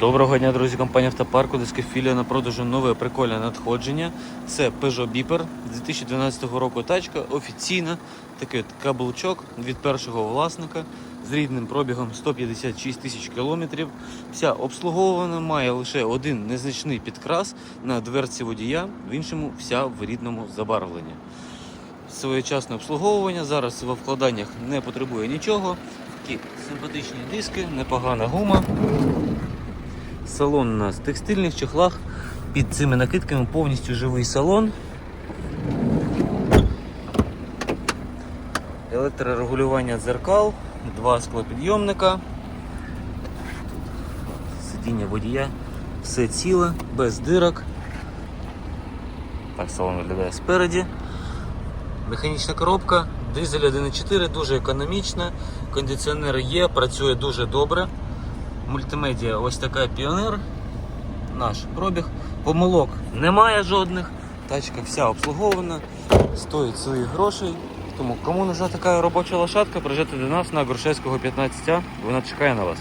Доброго дня, друзі, компанія Автопарку, дискофілія на продажу нове прикольне надходження. Це Peugeot Beeper 2012 року тачка, офіційна, такий от каблучок від першого власника з рідним пробігом 156 тисяч кілометрів. Вся обслуговувана, має лише один незначний підкрас на дверці водія, в іншому вся в рідному забарвленні. Своєчасне обслуговування, зараз во вкладаннях не потребує нічого. Такі симпатичні диски, непогана гума. Салон у нас в текстильних чехлах. Під цими накидками повністю живий салон. Електрорегулювання дзеркал, два склопідйомника. Сидіння водія, все ціле, без дирок. Так салон виглядає спереді. Механічна коробка, дизель 1.4, дуже економічна, кондиціонер є, працює дуже добре. Мультимедіа ось така піонер. Наш пробіг. Помилок немає жодних. Тачка вся обслугована, стоїть своїх грошей. Тому кому нужна така робоча лошадка, приїжджайте до нас на Грушевського 15А, вона чекає на вас.